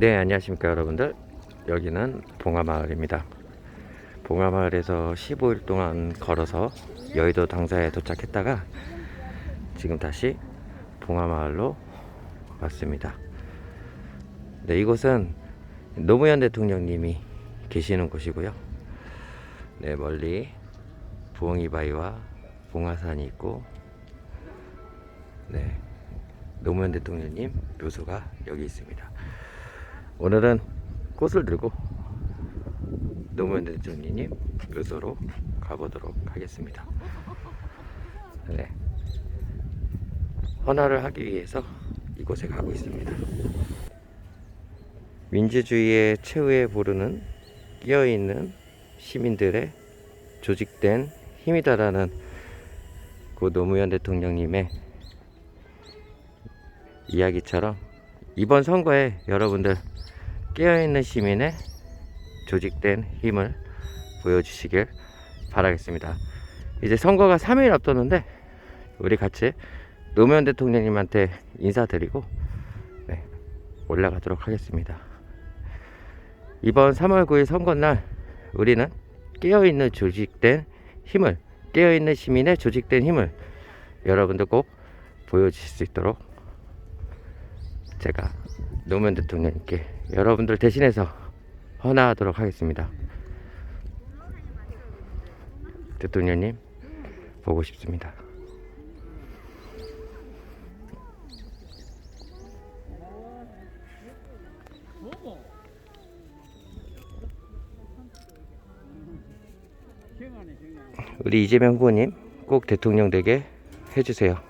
네, 안녕하십니까 여러분들. 여기는 봉화마을입니다. 봉화마을에서 15일 동안 걸어서 여의도 당사에 도착했다가 지금 다시 봉화마을로 왔습니다. 네, 이곳은 노무현 대통령님이 계시는 곳이고요. 네, 멀리 부엉이바위와 봉화산이 있고, 네, 노무현 대통령님 묘소가 여기 있습니다. 오늘은 꽃을 들고 노무현 대통령님 묘소로 가보도록 하겠습니다. 네. 헌화를 하기 위해서 이곳에 가고 있습니다. 민주주의의 최후에 부르는 끼어있는 시민들의 조직된 힘이다라는 고 노무현 대통령님의 이야기처럼 이번 선거에 여러분들 깨어있는 시민의 조직된 힘을 보여주시길 바라겠습니다. 이제 선거가 3일 앞뒀는데 우리 같이 노무현 대통령님한테 인사드리고 네, 올라가도록 하겠습니다. 이번 3월 9일 선거날 우리는 깨어있는 조직된 힘을 깨어있는 시민의 조직된 힘을 여러분들 꼭 보여주실 수 있도록 제가 노무현 대통령님께 여러분들 대신해서 헌화하도록 하겠습니다. 대통령님 보고 싶습니다. 우리 이재명 후보님 꼭 대통령 되게 해주세요.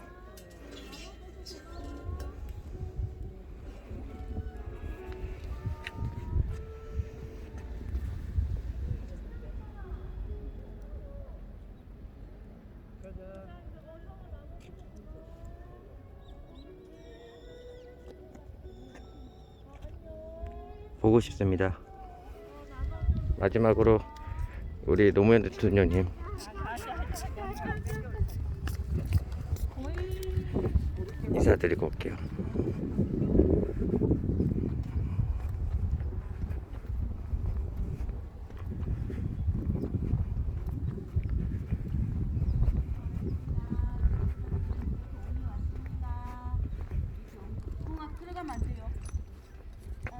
보고 싶습니다. 마지막으로 우리 노무현 대통령님 인사드리고 올게요. 들어가면 안 돼요.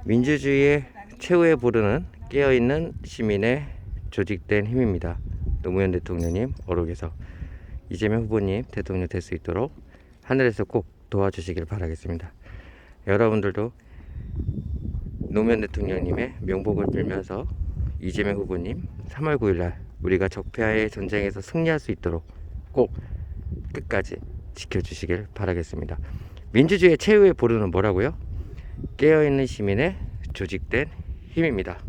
민주주의의 최후에 부르는 깨어있는 시민의 조직된 힘입니다. 노무현 대통령님 어록에서 이재명 후보님 대통령 될 수 있도록 하늘에서 꼭 도와주시길 바라겠습니다. 여러분들도 노무현 대통령님의 명복을 빌면서 이재명 후보님 3월 9일날 우리가 적폐와의 전쟁에서 승리할 수 있도록 꼭 끝까지 지켜주시길 바라겠습니다. 민주주의의 최후의 부르는 뭐라고요? 깨어있는 시민의 조직된 힘입니다.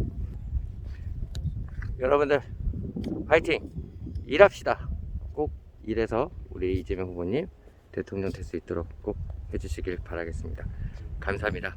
여러분들 화이팅! 일합시다. 꼭 일해서 우리 이재명 후보님 대통령 될 수 있도록 꼭 해주시길 바라겠습니다. 감사합니다.